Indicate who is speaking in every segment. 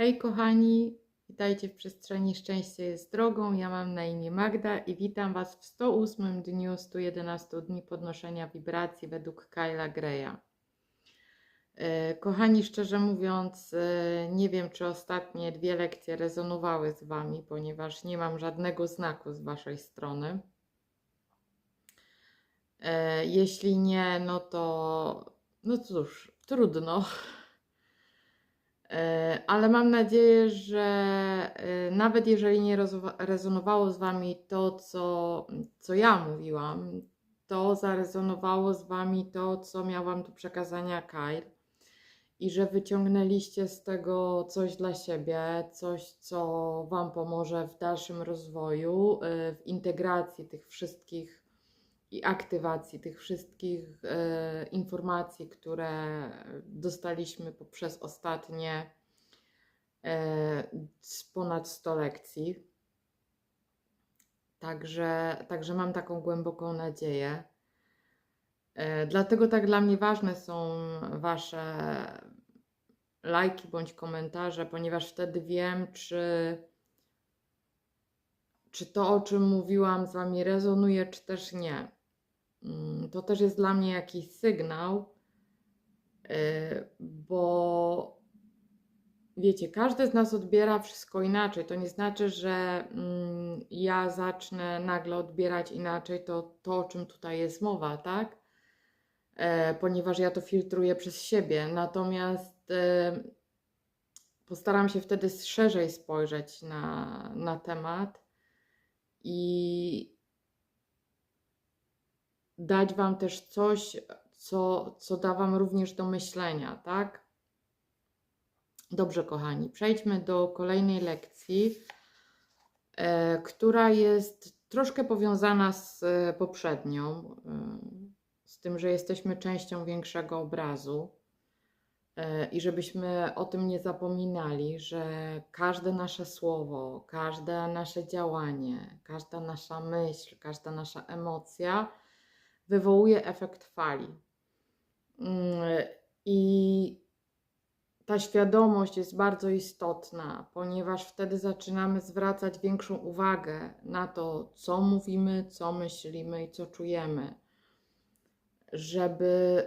Speaker 1: Hej kochani, witajcie w przestrzeni Szczęście jest drogą. Ja mam na imię Magda i witam Was w 108 dniu 111 dni podnoszenia wibracji według Kyla Greya. E, Kochani, szczerze mówiąc, e, nie wiem, czy ostatnie dwie lekcje rezonowały z Wami, ponieważ nie mam żadnego znaku z Waszej strony. E, Jeśli nie, no to, no cóż, trudno. E, Ale mam nadzieję, że e, nawet jeżeli nie rezonowało z Wami to, co, co ja mówiłam, to zarezonowało z Wami to, co miałam do przekazania Kyle i że wyciągnęliście z tego coś dla siebie, coś, co Wam pomoże w dalszym rozwoju, e, w integracji tych wszystkich i aktywacji tych wszystkich e, informacji, które dostaliśmy poprzez ostatnie e, ponad 100 lekcji. Także, także mam taką głęboką nadzieję. E, dlatego tak dla mnie ważne są Wasze lajki bądź komentarze, ponieważ wtedy wiem, czy, czy to, o czym mówiłam, z Wami rezonuje, czy też nie. Mm, To też jest dla mnie jakiś sygnał, yy, bo wiecie, każdy z nas odbiera wszystko inaczej. To nie znaczy, że mm, ja zacznę nagle odbierać inaczej to, to o czym tutaj jest mowa, tak? E, Ponieważ ja to filtruję przez siebie. Natomiast e, postaram się wtedy szerzej spojrzeć na, na temat i dać Wam też coś, co, co da Wam również do myślenia, tak? Dobrze, kochani, przejdźmy do kolejnej lekcji, e, która jest troszkę powiązana z e, poprzednią, e, z tym, że jesteśmy częścią większego obrazu. E, I żebyśmy o tym nie zapominali, że każde nasze słowo, każde nasze działanie, każda nasza myśl, każda nasza emocja wywołuje efekt fali. Mm, I ta świadomość jest bardzo istotna, ponieważ wtedy zaczynamy zwracać większą uwagę na to, co mówimy, co myślimy i co czujemy, żeby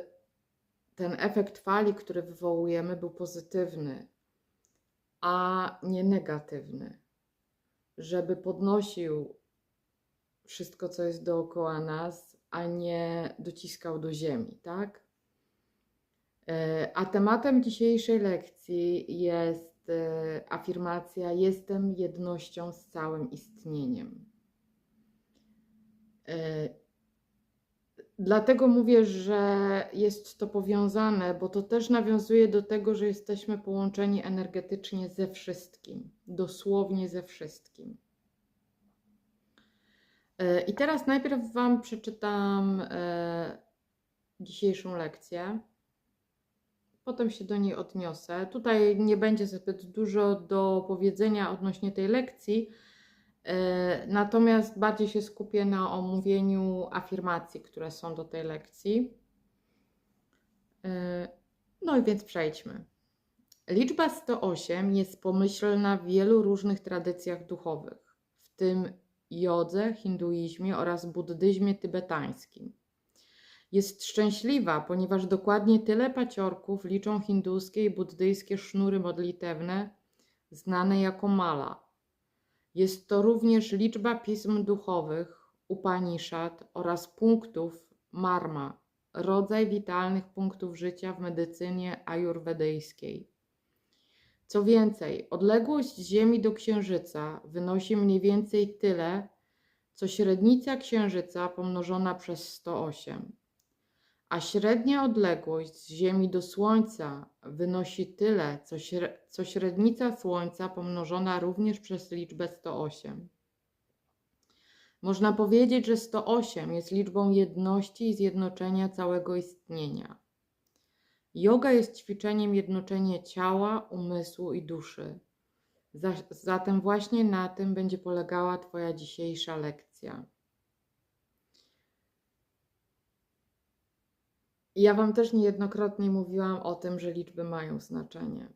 Speaker 1: ten efekt fali, który wywołujemy, był pozytywny, a nie negatywny, żeby podnosił wszystko, co jest dookoła nas, a nie dociskał do ziemi, tak? E, A tematem dzisiejszej lekcji jest e, afirmacja: Jestem jednością z całym istnieniem. E, Dlatego mówię, że jest to powiązane, bo to też nawiązuje do tego, że jesteśmy połączeni energetycznie ze wszystkim, dosłownie ze wszystkim. I teraz najpierw Wam przeczytam e, dzisiejszą lekcję. Potem się do niej odniosę. Tutaj nie będzie zbyt dużo do powiedzenia odnośnie tej lekcji, e, natomiast bardziej się skupię na omówieniu afirmacji, które są do tej lekcji. E, No i więc przejdźmy. Liczba 108 jest pomyślna w wielu różnych tradycjach duchowych, w tym jodze, hinduizmie oraz buddyzmie tybetańskim. Jest szczęśliwa, ponieważ dokładnie tyle paciorków liczą hinduskie i buddyjskie sznury modlitewne, znane jako mala. Jest to również liczba pism duchowych, Upanishad oraz punktów marma, rodzaj witalnych punktów życia w medycynie ajurwedyjskiej. Co więcej, odległość Ziemi do Księżyca wynosi mniej więcej tyle, co średnica Księżyca pomnożona przez 108, a średnia odległość z Ziemi do Słońca wynosi tyle, co, śre- co średnica Słońca pomnożona również przez liczbę 108. Można powiedzieć, że 108 jest liczbą jedności i zjednoczenia całego istnienia. Yoga jest ćwiczeniem jednoczenia ciała, umysłu i duszy. Za- Zatem właśnie na tym będzie polegała Twoja dzisiejsza lekcja. Ja Wam też niejednokrotnie mówiłam o tym, że liczby mają znaczenie.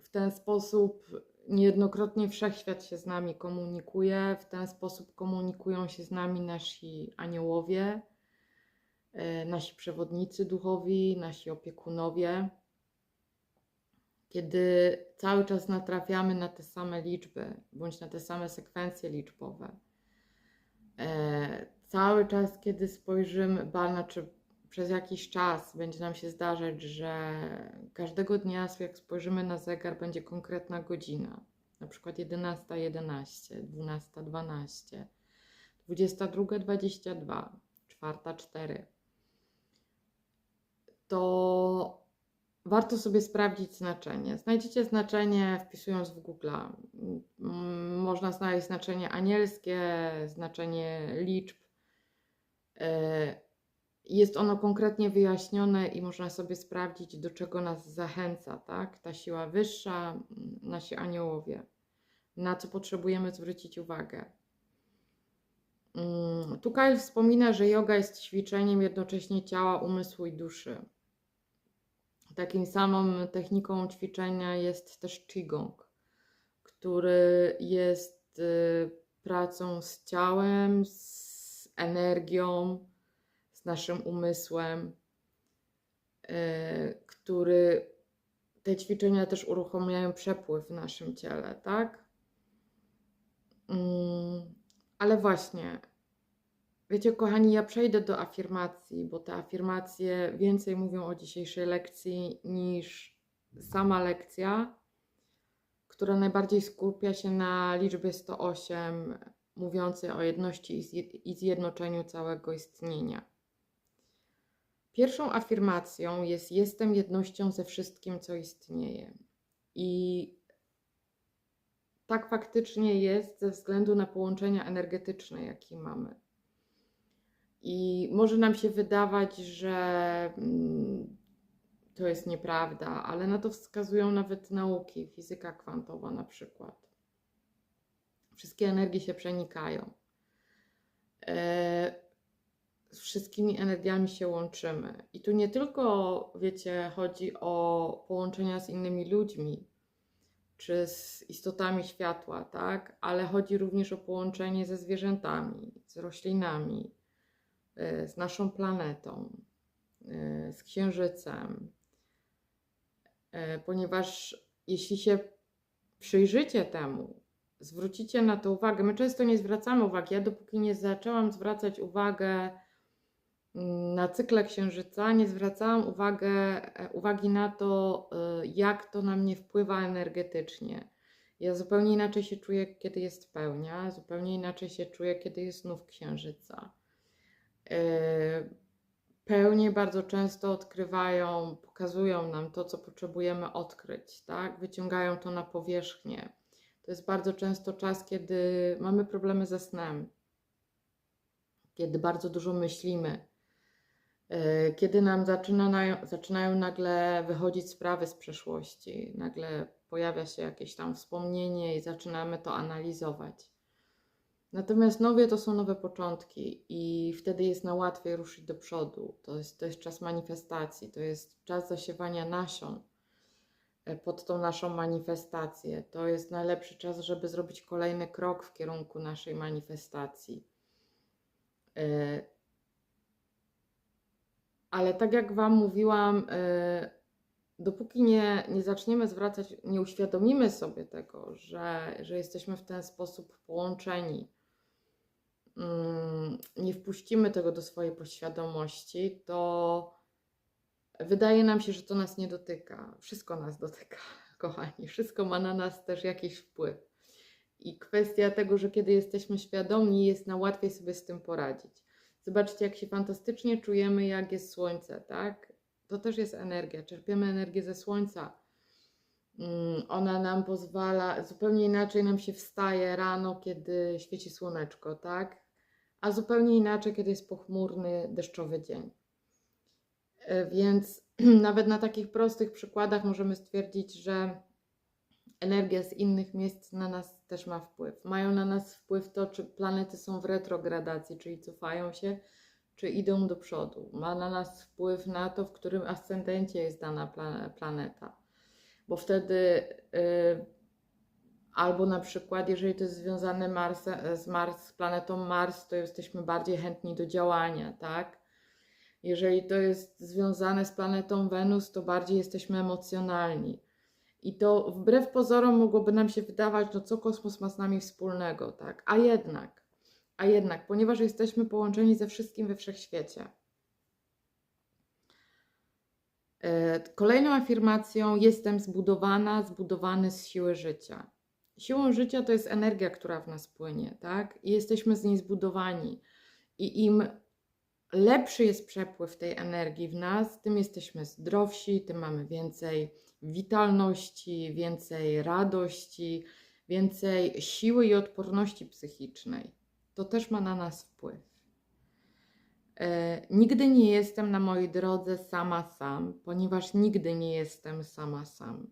Speaker 1: W ten sposób niejednokrotnie wszechświat się z nami komunikuje, w ten sposób komunikują się z nami nasi aniołowie, e, nasi przewodnicy duchowi, nasi opiekunowie. Kiedy cały czas natrafiamy na te same liczby, bądź na te same sekwencje liczbowe, e, cały czas, kiedy spojrzymy, ba, znaczy przez jakiś czas będzie nam się zdarzać, że każdego dnia, jak spojrzymy na zegar, będzie konkretna godzina, na przykład 11.11, 12.12, 22.22, 4.04, to warto sobie sprawdzić znaczenie. Znajdziecie znaczenie wpisując w Google. Mm, Można znaleźć znaczenie anielskie, znaczenie liczb. E, jest ono konkretnie wyjaśnione i można sobie sprawdzić, do czego nas zachęca, tak? Ta siła wyższa, mm, nasi aniołowie, na co potrzebujemy zwrócić uwagę. Mm, Tu Kyle wspomina, że yoga jest ćwiczeniem jednocześnie ciała, umysłu i duszy. Takim samą techniką ćwiczenia jest też Qigong, który jest y, pracą z ciałem, z energią, z naszym umysłem, y, który te ćwiczenia też uruchamiają przepływ w naszym ciele, tak? Mm, Ale właśnie, wiecie, kochani, ja przejdę do afirmacji, bo te afirmacje więcej mówią o dzisiejszej lekcji niż sama lekcja, która najbardziej skupia się na liczbie 108, mówiącej o jedności i zje- i zjednoczeniu całego istnienia. Pierwszą afirmacją jest: Jestem jednością ze wszystkim, co istnieje. I tak faktycznie jest ze względu na połączenia energetyczne, jakie mamy. I może nam się wydawać, że mm, to jest nieprawda, ale na to wskazują nawet nauki, fizyka kwantowa na przykład. Wszystkie energie się przenikają. E, z wszystkimi energiami się łączymy. I tu nie tylko, wiecie, chodzi o połączenia z innymi ludźmi czy z istotami światła, tak? Ale chodzi również o połączenie ze zwierzętami, z roślinami, z naszą planetą, y, z księżycem. Y, Ponieważ jeśli się przyjrzycie temu, zwrócicie na to uwagę, my często nie zwracamy uwagi. Ja dopóki nie zaczęłam zwracać uwagę na cykle księżyca, nie zwracałam uwagę, e, uwagi na to, jak to na mnie wpływa energetycznie. Ja zupełnie inaczej się czuję, kiedy jest pełnia, zupełnie inaczej się czuję, kiedy jest nów księżyca. E, Pełnie bardzo często odkrywają, pokazują nam to, co potrzebujemy odkryć, tak? Wyciągają to na powierzchnię. To jest bardzo często czas, kiedy mamy problemy ze snem, kiedy bardzo dużo myślimy, e, kiedy nam zaczynają nagle wychodzić sprawy z przeszłości, nagle pojawia się jakieś tam wspomnienie i zaczynamy to analizować. Natomiast nowie to są nowe początki i wtedy jest na łatwiej ruszyć do przodu. To jest, to jest czas manifestacji, to jest czas zasiewania nasion e, pod tą naszą manifestację. To jest najlepszy czas, żeby zrobić kolejny krok w kierunku naszej manifestacji. E, Ale tak jak Wam mówiłam, e, dopóki nie, nie zaczniemy zwracać, nie uświadomimy sobie tego, że, że jesteśmy w ten sposób połączeni, nie wpuścimy tego do swojej podświadomości, to wydaje nam się, że to nas nie dotyka. Wszystko nas dotyka, kochani. Wszystko ma na nas też jakiś wpływ. I kwestia tego, że kiedy jesteśmy świadomi, jest nam łatwiej sobie z tym poradzić. Zobaczcie, jak się fantastycznie czujemy, jak jest słońce, tak? To też jest energia. Czerpiemy energię ze słońca. Mm, Ona nam pozwala, zupełnie inaczej nam się wstaje rano, kiedy świeci słoneczko, tak? A zupełnie inaczej, kiedy jest pochmurny, deszczowy dzień. E, Więc nawet na takich prostych przykładach możemy stwierdzić, że energia z innych miejsc na nas też ma wpływ. Mają na nas wpływ to, czy planety są w retrogradacji, czyli cofają się, czy idą do przodu. Ma na nas wpływ na to, w którym ascendencie jest dana pla- planeta. bo wtedy y, albo na przykład, jeżeli to jest związane Mars, z Mars, z planetą Mars, to jesteśmy bardziej chętni do działania, tak? Jeżeli to jest związane z planetą Wenus, to bardziej jesteśmy emocjonalni. I to wbrew pozorom mogłoby nam się wydawać, no co kosmos ma z nami wspólnego, tak? A jednak, a jednak, ponieważ jesteśmy połączeni ze wszystkim we wszechświecie. E, Kolejną afirmacją jestem zbudowana, zbudowany z siły życia. Siłą życia to jest energia, która w nas płynie, tak? I jesteśmy z niej zbudowani. I im lepszy jest przepływ tej energii w nas, tym jesteśmy zdrowsi, tym mamy więcej witalności, więcej radości, więcej siły i odporności psychicznej. To też ma na nas wpływ. E, nigdy nie jestem na mojej drodze sama sam, ponieważ nigdy nie jestem sama sam.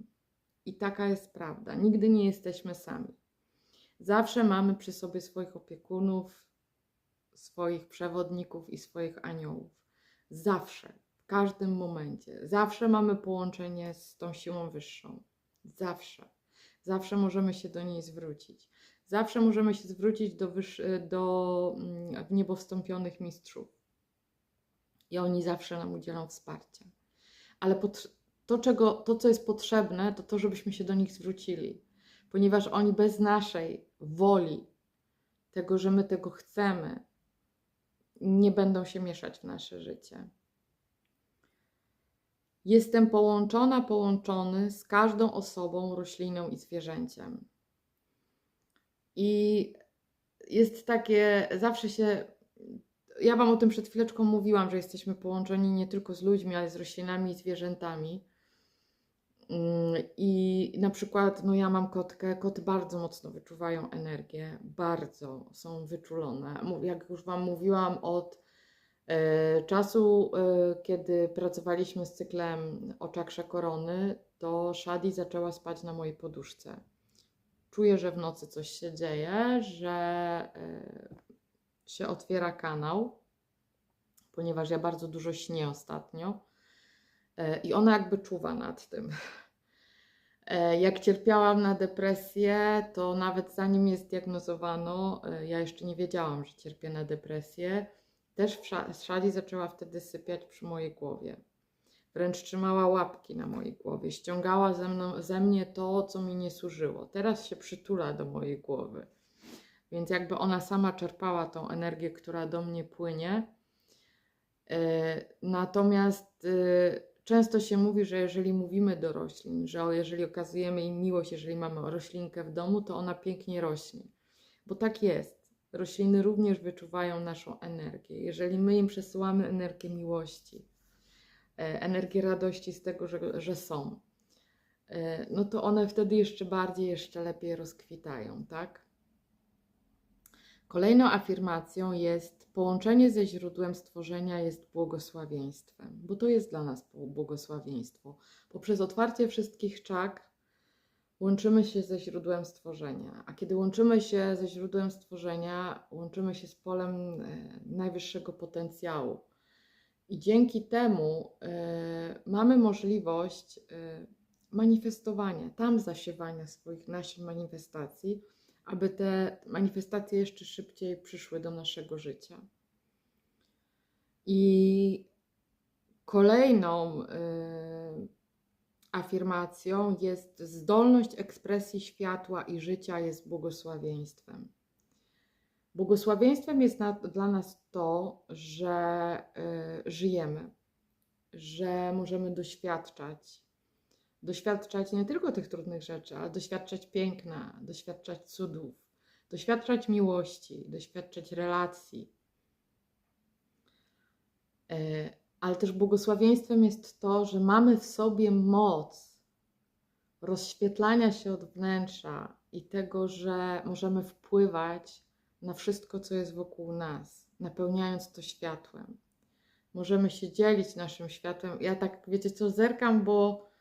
Speaker 1: I taka jest prawda. Nigdy nie jesteśmy sami. Zawsze mamy przy sobie swoich opiekunów, swoich przewodników i swoich aniołów. Zawsze, w każdym momencie. Zawsze mamy połączenie z tą siłą wyższą. Zawsze. Zawsze możemy się do niej zwrócić. Zawsze możemy się zwrócić do, do mm, niebo mistrzów. I oni zawsze nam udzielą wsparcia. Ale pot- to, czego, to, co jest potrzebne, to to, żebyśmy się do nich zwrócili. Ponieważ oni bez naszej woli, tego, że my tego chcemy, nie będą się mieszać w nasze życie. Jestem połączona, połączony z każdą osobą, rośliną i zwierzęciem. I jest takie, zawsze się. Ja Wam o tym przed chwileczką mówiłam, że jesteśmy połączeni nie tylko z ludźmi, ale z roślinami i zwierzętami. Mm, I na przykład, no ja mam kotkę, koty bardzo mocno wyczuwają energię, bardzo są wyczulone. Jak już Wam mówiłam, od e, czasu, e, kiedy pracowaliśmy z cyklem o czakrze korony, to Shadi zaczęła spać na mojej poduszce. Czuję, że w nocy coś się dzieje, że e, się otwiera kanał, ponieważ ja bardzo dużo śnię ostatnio. E, I ona jakby czuwa nad tym. E, Jak cierpiałam na depresję, to nawet zanim mnie zdiagnozowano, e, ja jeszcze nie wiedziałam, że cierpię na depresję. Też w sza- Shadi zaczęła wtedy sypiać przy mojej głowie. Wręcz trzymała łapki na mojej głowie, ściągała ze, mną, ze mnie to, co mi nie służyło. Teraz się przytula do mojej głowy. Więc jakby ona sama czerpała tą energię, która do mnie płynie. Natomiast e, często się mówi, że jeżeli mówimy do roślin, że jeżeli okazujemy im miłość, jeżeli mamy roślinkę w domu, to ona pięknie rośnie. Bo tak jest. Rośliny również wyczuwają naszą energię. Jeżeli my im przesyłamy energię miłości, e, energię radości z tego, że, że są, e, no to one wtedy jeszcze bardziej, jeszcze lepiej rozkwitają, tak? Kolejną afirmacją jest połączenie ze źródłem stworzenia jest błogosławieństwem, bo to jest dla nas błogosławieństwo. Poprzez otwarcie wszystkich czak łączymy się ze źródłem stworzenia, a kiedy łączymy się ze źródłem stworzenia, łączymy się z polem e, najwyższego potencjału. I dzięki temu e, mamy możliwość e, manifestowania, tam zasiewania swoich nasion manifestacji, aby te manifestacje jeszcze szybciej przyszły do naszego życia. I kolejną y, afirmacją jest zdolność ekspresji światła i życia jest błogosławieństwem. Błogosławieństwem jest na, dla nas to, że y, żyjemy, że możemy doświadczać. Doświadczać nie tylko tych trudnych rzeczy, ale doświadczać piękna, doświadczać cudów, doświadczać miłości, doświadczać relacji. E, Ale też błogosławieństwem jest to, że mamy w sobie moc rozświetlania się od wnętrza i tego, że możemy wpływać na wszystko, co jest wokół nas, napełniając to światłem. Możemy się dzielić naszym światłem. Ja tak, wiecie co, zerkam, bo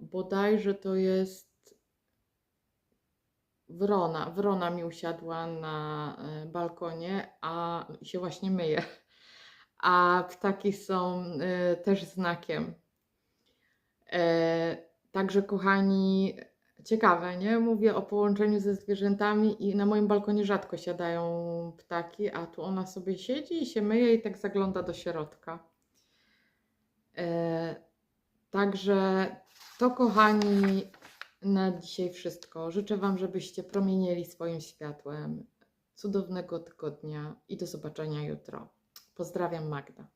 Speaker 1: bodajże to jest wrona. Wrona mi usiadła na e, balkonie, a się właśnie myje. A ptaki są e, też znakiem. E, także, kochani, ciekawe, nie? Mówię o połączeniu ze zwierzętami i na moim balkonie rzadko siadają ptaki, a tu ona sobie siedzi i się myje i tak zagląda do środka. Także to, kochani, na dzisiaj wszystko. Życzę Wam, żebyście promienieli swoim światłem. Cudownego tygodnia i do zobaczenia jutro. Pozdrawiam, Magda.